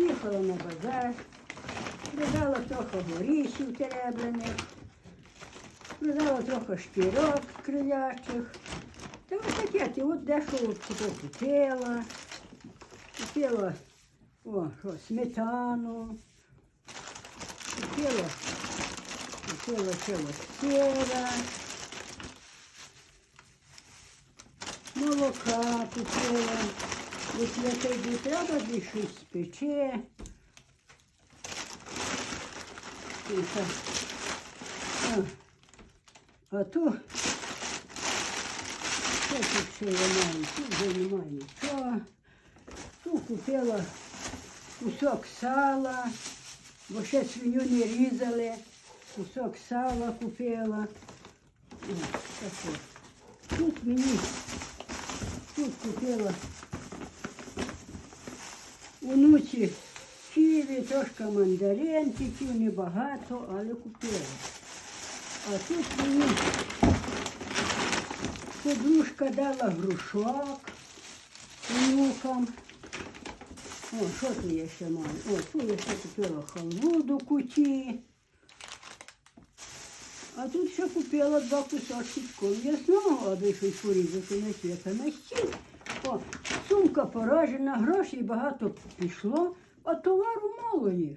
Поїхала на базар, продала трохи горішів тереблених, продала трохи шкірок крилячих. Та ось таке, от от купила. Купила о, сметану. Купила, купила чого сира. Молока купила. Тоді треба, десь щось спече. І. А, а то що тут ще я? Тут вже немає. Тут купила кусок сала, бо ще свиню не різали. Кусок сала купила. О, таке. Тут мені тут купила онуці ківі, трошки мандаринчиків, небагато, але купила. А тут мені подружка дала грушок внукам. О, що тут я ще маю? О, тут я ще купила халву до куті. А тут ще купила два кусочки м'ясного, аби щось порізати на свята на стіл. О, сумка поражена, грошей багато пішло, а товару мало є.